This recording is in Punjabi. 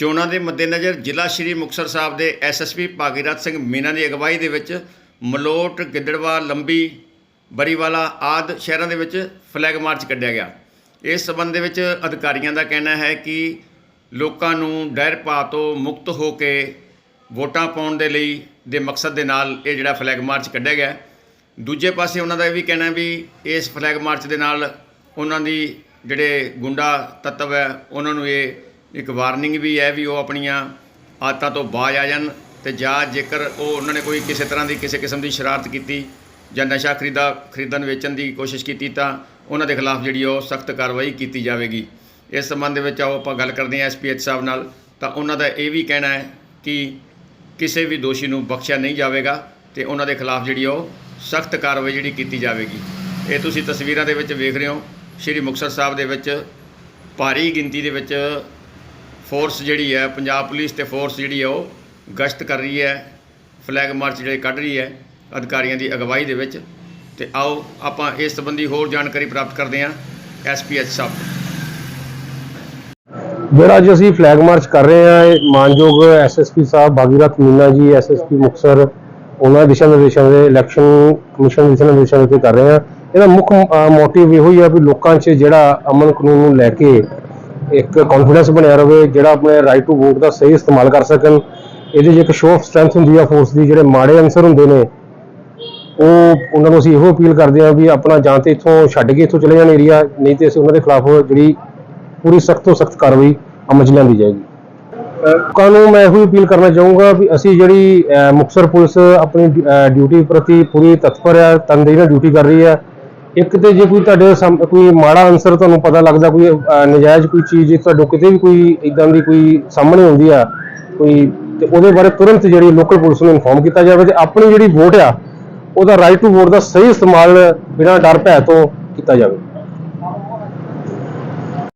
ਚੋਣਾਂ ਦੇ ਮੱਦੇਨਜ਼ਰ ਜ਼ਿਲ੍ਹਾ ਸ਼੍ਰੀ ਮੁਕਤਸਰ ਸਾਹਿਬ ਦੇ ਐਸਐਸਪੀ ਭਾਗੀਰਥ ਸਿੰਘ ਮੀਨਾ ਦੀ ਅਗਵਾਈ ਦੇ ਵਿੱਚ ਮਲੋਟ, ਗਿੱਦੜਵਾ, ਲੰਬੀ, ਬਰੀਵਾਲਾ ਆਦ ਸ਼ਹਿਰਾਂ ਦੇ ਵਿੱਚ ਫਲੈਗ ਮਾਰਚ ਕੱਢਿਆ ਗਿਆ। ਇਸ ਸਬੰਧ ਦੇ ਵਿੱਚ ਅਧਿਕਾਰੀਆਂ ਦਾ ਕਹਿਣਾ ਹੈ ਕਿ ਲੋਕਾਂ ਨੂੰ ਡਰ ਪਾ ਤੋਂ ਮੁਕਤ ਹੋ ਕੇ ਵੋਟਾਂ ਪਾਉਣ ਦੇ ਲਈ ਦੇ ਮਕਸਦ ਦੇ ਨਾਲ ਇਹ ਜਿਹੜਾ ਫਲੈਗ ਮਾਰਚ ਕੱਢਿਆ ਗਿਆ। ਦੂਜੇ ਪਾਸੇ ਉਹਨਾਂ ਦਾ ਇਹ ਵੀ ਕਹਿਣਾ ਵੀ ਇਸ ਫਲੈਗ ਮਾਰਚ ਦੇ ਨਾਲ ਉਹਨਾਂ ਦੀ ਜਿਹੜੇ ਗੁੰਡਾ ਤੱਤਵ ਹੈ, ਉਹਨਾਂ ਨੂੰ ਇਹ ਇੱਕ ਵਾਰਨਿੰਗ ਵੀ ਹੈ ਵੀ ਉਹ ਆਪਣੀਆਂ ਆਦਤਾਂ ਤੋਂ ਬਾਜ਼ ਆ ਜਾਣ ਤੇ ਜਾਂ ਜੇਕਰ ਉਹ ਉਹਨਾਂ ਨੇ ਕੋਈ ਕਿਸੇ ਤਰ੍ਹਾਂ ਦੀ ਕਿਸੇ ਕਿਸਮ ਦੀ ਸ਼ਰਾਰਤ ਕੀਤੀ ਜਾਂ ਨਸ਼ਾ ਖਰੀਦਾ, ਖਰੀਦਣ ਵੇਚਣ ਦੀ ਕੋਸ਼ਿਸ਼ ਕੀਤੀ ਤਾਂ ਉਹਨਾਂ ਦੇ ਖਿਲਾਫ ਜਿਹੜੀ ਉਹ ਸਖਤ ਕਾਰਵਾਈ ਕੀਤੀ ਜਾਵੇਗੀ। ਇਸ ਸੰਬੰਧ ਵਿੱਚ ਆਓ ਆਪਾਂ ਗੱਲ ਕਰਦੇ ਹਾਂ ਐਸਪੀਐਚ ਸਾਹਿਬ ਨਾਲ। ਤਾਂ ਉਹਨਾਂ ਦਾ ਇਹ ਵੀ ਕਹਿਣਾ ਹੈ ਕਿ ਕਿਸੇ ਵੀ ਦੋਸ਼ੀ ਨੂੰ ਬਖਸ਼ਿਆ ਨਹੀਂ ਜਾਵੇਗਾ ਤੇ ਉਹਨਾਂ ਦੇ ਖਿਲਾਫ ਜਿਹੜੀ ਉਹ ਸਖਤ ਕਾਰਵਾਈ ਜਿਹੜੀ ਕੀਤੀ ਜਾਵੇਗੀ। ਇਹ ਤੁਸੀਂ ਤਸਵੀਰਾਂ ਦੇ ਵਿੱਚ ਵੇਖ ਰਹੇ ਹੋ। ਸ਼੍ਰੀ ਮੁਕਤਸਰ ਸਾਹਿਬ ਦੇ ਵਿੱਚ ਭਾਰੀ ਗਿਣਤੀ ਦੇ ਵਿੱਚ ਫੋਰਸ ਜਿਹੜੀ ਹੈ, ਪੰਜਾਬ ਪੁਲਿਸ ਤੇ ਫੋਰਸ ਜਿਹੜੀ ਹੈ, ਉਹ ਗਸ਼ਤ ਕਰ ਰਹੀ ਹੈ ਫਲੈਗ ਮਾਰਚ ਜਿਹੜੇ ਕੱਢ ਰਹੀ ਹੈ ਅਧਿਕਾਰੀਆਂ ਦੀ ਅਗਵਾਈ ਦੇ ਵਿੱਚ। ਤੇ ਆਓ ਆਪਾਂ ਇਸ ਸੰਬੰਧੀ ਹੋਰ ਜਾਣਕਾਰੀ ਪ੍ਰਾਪਤ ਕਰਦੇ ਹਾਂ ਐਸਪੀਐਚ ਸਾਹਿਬ ਜਿਹੜਾ ਅੱਜ ਅਸੀਂ ਫਲੈਗ ਮਾਰਚ ਕਰ ਰਹੇ ਹਾਂ। ਇਹ ਮਾਨਯੋਗ ਐਸਐਸਪੀ ਸਾਹਿਬ ਬਾਗੀਰਥ ਮੀਨਾ ਜੀ ਐਸਐਸਪੀ ਮੁਕਤਸਰ, ਉਹਨਾਂ ਦਿਸ਼ਾ ਨਿਰਦੇਸ਼ਾਂ ਦੇ ਇਲੈਕਸ਼ਨ ਕਮਿਸ਼ਨ ਦੇ ਦਿਸ਼ਾ ਨਿਰਦੇਸ਼ਾਂ ਤੇ ਕਰ ਰਹੇ ਹਾਂ। ਇਹਦਾ ਮੁੱਖ ਮੋਟਿਵ ਇਹੋ ਹੀ ਆ ਵੀ ਲੋਕਾਂ 'ਚ ਜਿਹੜਾ ਅਮਨ ਕਾਨੂੰਨ ਨੂੰ ਲੈ ਕੇ ਇੱਕ ਕੌਨਫੀਡੈਂਸ ਬਣਿਆ ਰਵੇ ਜਿਹੜਾ ਆਪਣੇ ਰਾਈਟ ਟੂ ਵੋਟ ਦਾ ਸਹੀ ਇਸਤੇਮਾਲ ਕਰ ਸਕਣ। ਇਹਦੇ 'ਚ ਇੱਕ ਸ਼ੋਅ ਆਫ ਸਟਰੈਂਥ ਹੁੰਦੀ ਆ ਫੋਰਸ ਦੀ ਜਿਹੜੇ ਮਾੜੇ ਅਨਸਰ ਹੁੰਦੇ ਨੇ ਉਹ ਉਹਨਾਂ ਨੂੰ ਅਸੀਂ ਇਹੋ ਅਪੀਲ ਕਰਦੇ ਹਾਂ ਵੀ ਆਪਣਾ ਜਾਂ ਤੇ ਇੱਥੋਂ ਛੱਡ ਕੇ ਇੱਥੋਂ ਚਲੇ ਜਾਣ ਏਰੀਆ ਨਹੀਂ ਤੇ ਅਸੀਂ ਉਹਨਾਂ ਦੇ ਖਿਲਾਫ ਜਿਹੜੀ ਪੂਰੀ ਸਖਤ ਤੋਂ ਸਖਤ ਕਾਰਵਾਈ ਅਮਲ 'ਚ ਲਿਆਂਦੀ ਜਾਏਗੀ। ਲੋਕਾਂ ਨੂੰ ਮੈਂ ਇਹੋ ਅਪੀਲ ਕਰਨਾ ਚਾਹੂੰਗਾ ਵੀ ਅਸੀਂ ਜਿਹੜੀ ਅਹ, ਮੁਕਤਸਰ ਪੁਲਿਸ ਆਪਣੀ ਡਿਊਟੀ ਪ੍ਰਤੀ ਪੂਰੀ ਤਤਪਰ ਹੈ ਤਨਦੇਹੀ ਨਾਲ ਡਿਊਟੀ ਕਰ ਰਹੀ ਹੈ ਇੱਕ ਤੇ ਜੇ ਕੋਈ ਤੁਹਾਡੇ ਸਾਹਮ- ਕੋਈ ਮਾੜਾ ਅਨਸਰ ਤੁਹਾਨੂੰ ਪਤਾ ਲੱਗਦਾ ਕੋਈ ਅਹ, ਨਜਾਇਜ਼ ਕੋਈ ਚੀਜ਼ ਤੁਹਾਡੇ ਕਿਤੇ ਵੀ ਕੋਈ ਇਦਾਂ ਦੀ ਕੋਈ ਸਾਹਮਣੇ ਆਉਂਦੀ ਆ ਕੋਈ ਤੇ ਉਹਦੇ ਬਾਰੇ ਤੁਰੰਤ ਜਿਹੜੀ ਲੋਕਲ ਪੁਲਿਸ ਨੂੰ ਇਨਫੋਰਮ ਕੀਤਾ ਜਾਵੇ ਤੇ ਆਪਣੀ ਜਿਹੜੀ ਵੋਟ ਆ ਉਹਦਾ ਰਾਈਟ ਟੂ ਵੋਟ ਦਾ ਸਹੀ ਇਸਤੇਮਾਲ ਬਿਨਾਂ ਡਰ ਭੈ ਤੋਂ ਕੀਤਾ ਜਾਵੇ।